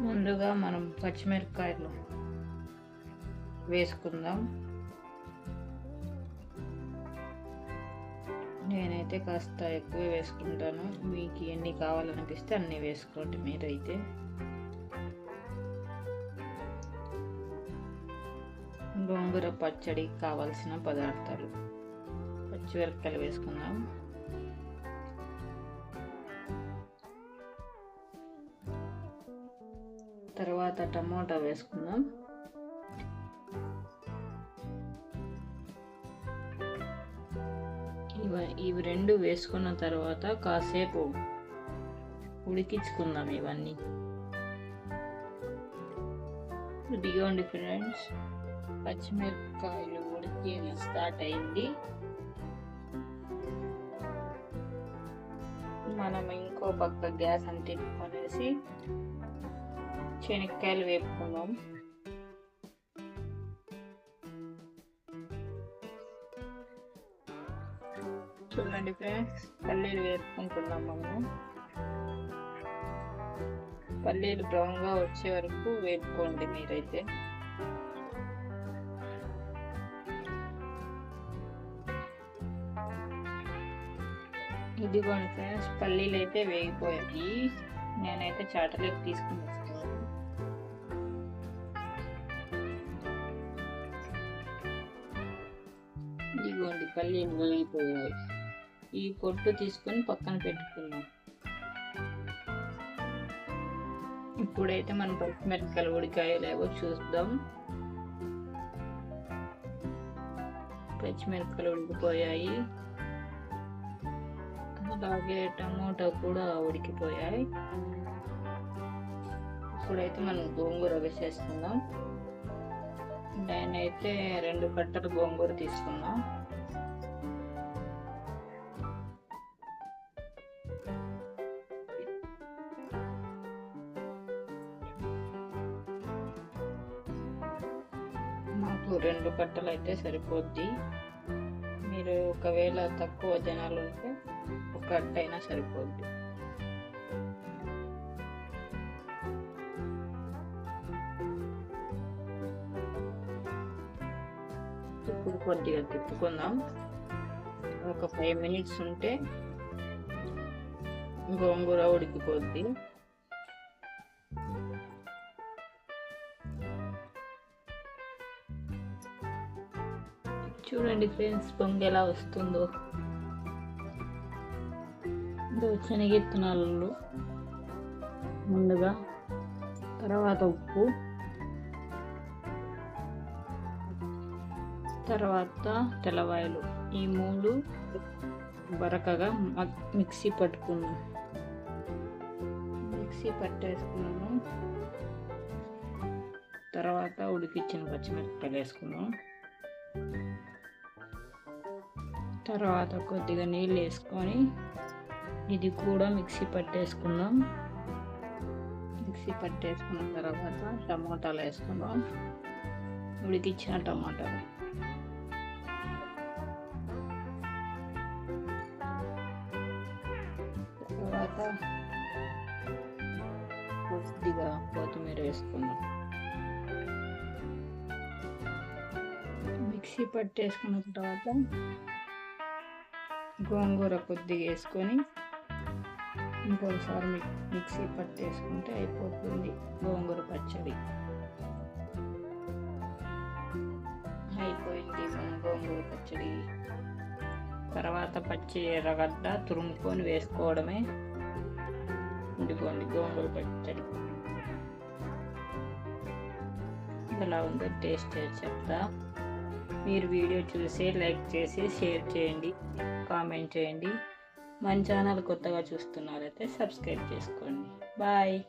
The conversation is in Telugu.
ముందుగా మనం పచ్చిమిరపకాయలు వేసుకుందాం. నేనైతే కాస్త ఎక్కువ వేసుకుంటాను. మీకు ఎన్ని కావాలనిపిస్తే అన్నీ వేసుకోండి మీరైతే. గోంగూర పచ్చడి కావాల్సిన పదార్థాలు. పచ్చిమిరపకాయలు వేసుకుందాం. తర్వాత టమోటా వేసుకుందాం. ఇవ ఇవి రెండు వేసుకున్న తర్వాత కాసేపు ఉడికించుకుందాం ఇవన్నీ. ఇదిగోండి ఫ్రెండ్స్ పచ్చిమిరపకాయలు ఉడికి స్టార్ట్ అయింది. మనం ఇంకో పక్క గ్యాస్ అంటించుకొనేసి శనక్కాయలు వేపుకుందాం. చూడండి ఫ్రెండ్స్ పల్లీలు వేపుకుంటున్నాం మనము. పల్లీలు బ్రౌన్గా వచ్చే వరకు వేపుకోండి మీరైతే. ఇదిగోండి ఫ్రెండ్స్ పల్లీలు అయితే వేగిపోయాయి. నేనైతే చాటలోకి తీసుకున్నాను. ఇదిగోండి పల్లీలు వేగిపోయాయి ఈ పొట్టు తీసుకొని పక్కన పెట్టుకుందాం. ఇప్పుడైతే మనం పచ్చిమిరపకాయలు ఉడికాయలేవో చూద్దాం. పచ్చిమిరపకాయలు ఉడికిపోయాయి. అలాగే టమోటా కూడా ఉడికిపోయాయి. ఇప్పుడైతే మనం గోంగూర వేసేసుకుందాం. నేనైతే రెండు కట్టలు గోంగూర తీసుకున్నా. మాకు రెండు కట్టలు అయితే సరిపోద్ది. మీరు ఒకవేళ తక్కువ జనాలు ఉంటే ఒక కట్ట అయినా సరిపోద్ది. ఇప్పుడు కొద్దిగా తిప్పుకుందాం ఒక ఫైవ్ మినిట్స్ ఉంటే గోంగూర ఉడికిపోద్ది. చూడండి ఫ్రెండ్స్ పొంగి ఎలా వస్తుందో. శనగెత్తునాలు ముందుగా తర్వాత ఉప్పు. తర్వాత తెల్లవాయలు. ఈ మూడు బరకగా మిక్సీ పట్టుకున్నాం. మిక్సీ పట్టేసుకున్నాను. తర్వాత ఉడికిచ్చిన పచ్చిమిరపకాయలు వేసుకున్నాం. తర్వాత కొద్దిగా నీళ్ళు వేసుకొని ఇది కూడా మిక్సీ పట్టేసుకుందాం మిక్సీ పట్టేసుకున్న తర్వాత టమాటాలు వేసుకుందాం ఉడికిచ్చిన టమాటాలు. తర్వాత కొద్దిగా కొత్తిమీర వేసుకుందాం. మిక్సీ పట్టేసుకున్న తర్వాత గోంగూర కొద్దిగా వేసుకొని ఇంకోసారి మిక్సీ పట్టేసుకుంటే అయిపోతుంది గోంగూర పచ్చడి. అయిపోయింది మన గోంగూర పచ్చడి. తర్వాత పచ్చి ఎర్రగడ్డ తురుముకొని వేసుకోవడమే ఇదిగోండి గోంగూర పచ్చడి. ఎలా ఉందో టేస్ట్ చేసి చెప్తా. మీరు వీడియో చూసి లైక్ చేసి షేర్ చేయండి కామెంట్ చేయండి. మన ఛానల్ కొత్తగా చూస్తున్నారైతే సబ్స్క్రైబ్ చేసుకోండి. బాయ్